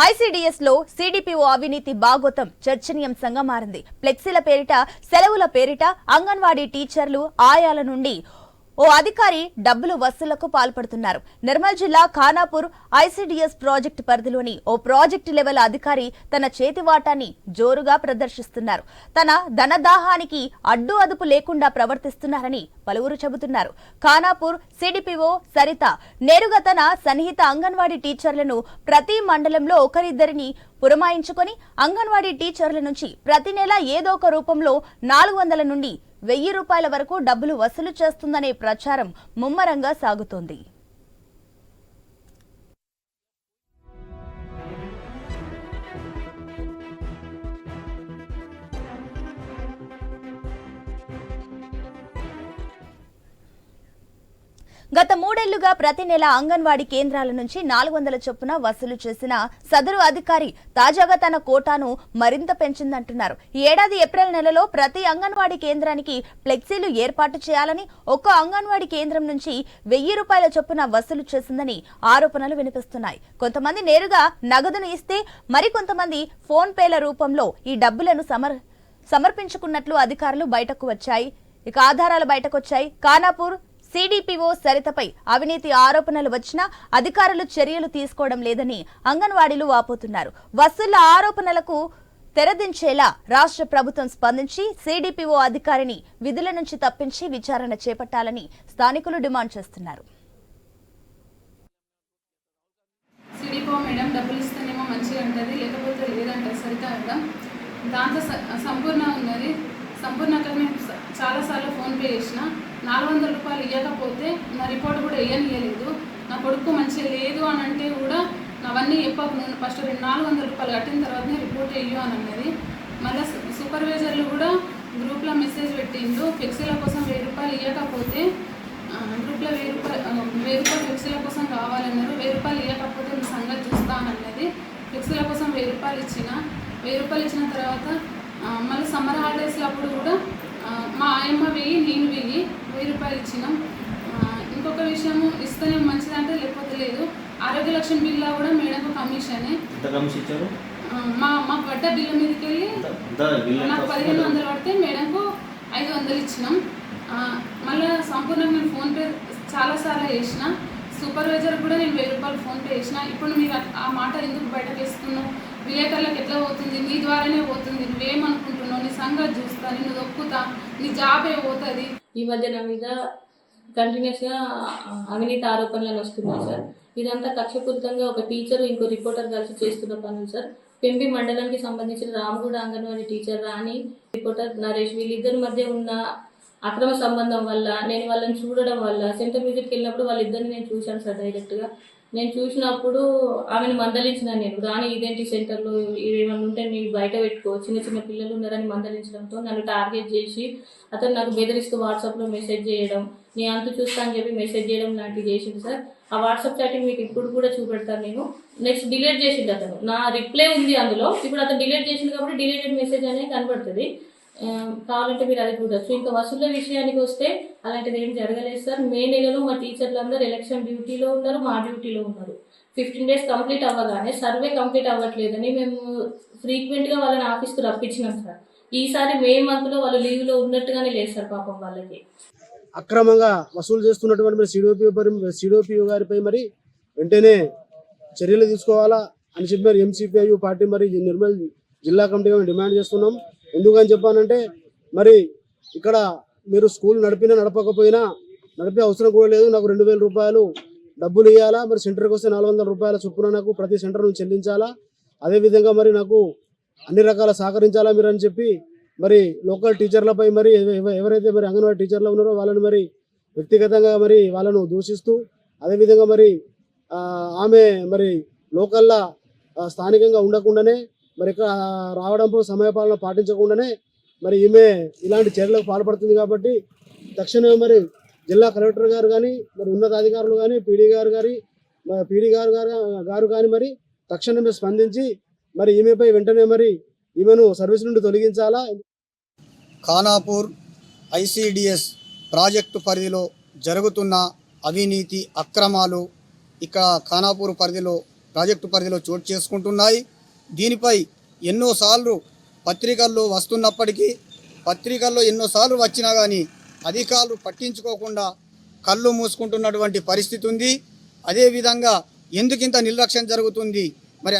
ఐసీడీఎస్లో CDPO అవినీతి బాగోతం చర్చనీయాంశంగా మారింది. ఫ్లెక్సీల పేరిట సెలవుల పేరిట అంగన్వాడీ టీచర్లు ఆయాల నుండి ఓ అధికారి డబ్బులు వసూళ్ళకు పాల్పడుతున్నారు. నిర్మల్ జిల్లా ఖానాపూర్ ఐసీడీఎస్ ప్రాజెక్టు పరిధిలోని ఓ ప్రాజెక్టు లెవెల్ అధికారి తన చేతివాటాన్ని జోరుగా ప్రదర్శిస్తున్నారు. తన ధనదాహానికి అడ్డు అదుపు లేకుండా ప్రవర్తిస్తున్నారని పలువురు చెబుతున్నారు. ఖానాపూర్ సిడిపిఓ సరిత నేరుగా తన సన్నిహిత అంగన్వాడీ టీచర్లను ప్రతి మండలంలో ఒకరిద్దరిని పురమాయించుకొని అంగన్వాడీ టీచర్ల నుంచి ప్రతి నెల ఏదో ఒక రూపంలో నాలుగు వందల నుండి వెయ్యి రూపాయల వరకు డబ్బులు వసూలు చేస్తుందనే ప్రచారం ముమ్మరంగా సాగుతోంది. గత మూడేళ్ళుగా ప్రతి నెల అంగన్వాడీ కేంద్రాల నుంచి నాలుగు వందల చొప్పున వసూలు చేసిన సదరు అధికారి తాజాగా తన కోటాను మరింత పెంచిందంటున్నారు. ఈ ఏడాది ఏప్రిల్ నెలలో ప్రతి అంగన్వాడీ కేంద్రానికి ఫ్లెక్సీలు ఏర్పాటు చేయాలని ఒక్క అంగన్వాడీ కేంద్రం నుంచి వెయ్యి రూపాయల చొప్పున వసూలు చేసిందని ఆరోపణలు వినిపిస్తున్నాయి. కొంతమంది నేరుగా నగదును ఇస్తే మరికొంతమంది ఫోన్ పేల రూపంలో ఈ డబ్బులను సమర్ సమర్పించుకున్నట్లు అధికారులు బయటకు వచ్చాయి. ఇక ఆధారాలు బయటకొచ్చాయి. ఖానాపూర్ సిడిపిఓ సరితపై అవినీతి ఆరోపణలు వచ్చినా అధికారులు చర్యలు తీసుకోవడం లేదని అంగన్వాడీలు వాపోతున్నారు. వసూళ్ళ ఆరోపణలకు తెరదించేలా రాష్ట్ర ప్రభుత్వం స్పందించి సిడిపిఓ అధికారిని విధుల నుంచి తప్పించి విచారణ చేపట్టాలని స్థానికులు డిమాండ్ చేస్తున్నారు. మేడం డబ్బులు ఇస్తేనేమో మంచిగా ఉంటుంది లేకపోతే లేదంటారు సరిత దాంతో సంపూర్ణ ఉన్నది సంపూర్ణకి చాలాసార్లు ఫోన్పే చేసిన నాలుగు వందల రూపాయలు ఇవ్వకపోతే నా రిపోర్ట్ కూడా ఇవ్వనివ్వలేదు నా కొడుకు మంచిగా లేదు అని అంటే కూడా అవన్నీ చెప్పకు. నేను ఫస్ట్ రెండు నాలుగు వందల రూపాయలు కట్టిన తర్వాతనే రిపోర్ట్ వేయు అని అన్నది. మళ్ళీ సూపర్వైజర్లు కూడా గ్రూప్లో మెసేజ్ పెట్టిండు ఫ్లెక్సీల కోసం వెయ్యి రూపాయలు ఇవ్వకపోతే గ్రూప్లో వెయ్యి రూపాయలు వెయ్యి రూపాయలు ఫ్లెక్సీల కోసం కావాలన్నారు. వెయ్యి రూపాయలు ఇవ్వకపోతే మీ సంగతి చూస్తానన్నది ఫ్లెక్సీల కోసం వెయ్యి రూపాయలు ఇచ్చిన. వెయ్యి రూపాయలు ఇచ్చిన తర్వాత మళ్ళీ సమ్మర్ హాలిడేస్లో అప్పుడు కూడా మా ఆయమ్మ వెయ్యి నేను వెయ్యి రూపాయలు ఇచ్చినాం ఇంకొక విషయము ఇస్తేనే మంచిదంటే లేకపోతే లేదు. ఆరోగ్య లక్ష్మి బిల్లా కూడా మేడంకు కమిషనే. మా మా పడ్డ బిల్లు మీదకి వెళ్ళి నాకు పదిహేను వందలు పడితే మేడంకు ఐదు వందలు ఇచ్చినాం. మళ్ళీ సంపూర్ణంగా నేను ఫోన్పే చాలాసార్లు చేసిన. సూపర్వైజర్ కూడా నేను వెయ్యి రూపాయలు ఫోన్పే చేసిన. ఇప్పుడు మీరు ఆ- ఆ మాట ఎందుకు బయటకు వేస్తున్నావు? విలేకరులకు ఎట్లా పోతుంది? నీ ద్వారానే పోతుంది. నువ్వేమనుకుంటున్నావు? నీ సంగతి చూస్తా. నిన్ను దొక్కుతా నీ జాబే పోతుంది. ఈ మధ్య నా మీద కంటిన్యూస్గా అవినీతి ఆరోపణలు వస్తున్నాయి సార్. ఇదంతా కక్షపూరితంగా ఒక టీచర్ ఇంకో రిపోర్టర్ కలిసి చేస్తున్న పనులు సార్. పెంపి మండలానికి సంబంధించిన రామగూడ అంగన్వాడీ టీచర్ రాణి రిపోర్టర్ నరేష్ వీళ్ళిద్దరి మధ్య ఉన్న అక్రమ సంబంధం వల్ల నేను వాళ్ళని చూడడం వల్ల సెంటర్ విజిట్కి వెళ్ళినప్పుడు వాళ్ళిద్దరిని నేను చూశాను సార్ డైరెక్ట్గా నేను చూసినప్పుడు ఆమెను మందలించిన నేను రాని ఇదేంటి సెంటర్లో? ఏమైనా ఉంటే నీవు బయట పెట్టుకో. చిన్న చిన్న పిల్లలు ఉన్నారని మందలించడంతో నన్ను టార్గెట్ చేసి అతను నాకు బెదిరిస్తూ వాట్సాప్లో మెసేజ్ చేయడం నీ అంత చూస్తా అని చెప్పి మెసేజ్ చేయడం లాంటివి చేసింది సార్. ఆ వాట్సాప్ చాటింగ్ మీకు ఇప్పుడు కూడా చూపెడతాను నేను. నెక్స్ట్ డిలీట్ చేసింది అతను. నా రిప్లై ఉంది అందులో. ఇప్పుడు అతను డిలీట్ చేసింది కాబట్టి డిలీటెడ్ మెసేజ్ అనేది కనబడుతుంది. కావాలంటే మీరు అది చూడొచ్చు. ఇంకా వసూళ్ళ విషయానికి వస్తే అలాంటిది ఏం జరగలేదు సార్. మే నెలలో మా టీచర్లందరూ ఎలక్షన్ డ్యూటీలో ఉన్నారు మా డ్యూటీలో ఉన్నారు. ఫిఫ్టీన్ డేస్ కంప్లీట్ అవ్వగానే సర్వే కంప్లీట్ అవ్వట్లేదని మేము ఫ్రీక్వెంట్గా వాళ్ళని ఆఫీస్కి రప్పించినాం సార్. ఈసారి మే మంత్లో వాళ్ళు లీవ్లో ఉన్నట్టుగానే లేదు సార్ పాపం వాళ్ళకి. అక్రమంగా వసూలు చేస్తున్నటువంటి మరి సిడిఓపి సిడిఓపి గారిపై మరి వెంటనే చర్యలు తీసుకోవాలా అని చెప్పి మరి ఎంసీపీఐ పార్టీ మరి నిర్మల్ జిల్లా కమిటీగా మేము డిమాండ్ చేస్తున్నాం. ఎందుకని చెప్పానంటే మరి ఇక్కడ మీరు స్కూల్ నడిపినా నడపకపోయినా నడిపే అవసరం కూడా లేదు. నాకు రెండు వేల రూపాయలు డబ్బులు ఇవ్వాలా మరి సెంటర్కి వస్తే నాలుగు వందల రూపాయల చొప్పున నాకు ప్రతి సెంటర్ నుంచి చెల్లించాలా? అదేవిధంగా మరి నాకు అన్ని రకాల సహకరించాలా మీరు అని చెప్పి మరి లోకల్ టీచర్లపై మరి ఎవరైతే మరి అంగన్వాడీ టీచర్లు ఉన్నారో వాళ్ళని మరి వ్యక్తిగతంగా మరి వాళ్ళను దూషిస్తూ అదేవిధంగా మరి ఆమె మరి లోకల్లా స్థానికంగా ఉండకుండానే మరి ఇక్కడ రావడంతో సమయపాలన పాటించకుండానే మరి ఈమె ఇలాంటి చర్యలకు పాల్పడుతుంది కాబట్టి తక్షణమే మరి జిల్లా కలెక్టర్ గారు కానీ మరి ఉన్నతాధికారులు కానీ పీడీ గారు గారి పీడీ గారు గారు గారు కానీ మరి తక్షణమే స్పందించి మరి ఈమెపై వెంటనే మరి ఈమెను సర్వీస్ నుండి తొలగించాలా? ఖానాపూర్ ఐసిడిఎస్ ప్రాజెక్టు పరిధిలో జరుగుతున్న అవినీతి అక్రమాలు ఇక్కడ ఖానాపూర్ పరిధిలో ప్రాజెక్టు పరిధిలో చోటు చేసుకుంటున్నాయి. దీనిపై ఎన్నోసార్లు పత్రికల్లో వస్తున్నప్పటికీ పత్రికల్లో ఎన్నోసార్లు వచ్చినా కానీ అధికారులు పట్టించుకోకుండా కళ్ళు మూసుకుంటున్నటువంటి పరిస్థితి ఉంది. అదేవిధంగా ఎందుకింత నిర్లక్ష్యం జరుగుతుంది? మరి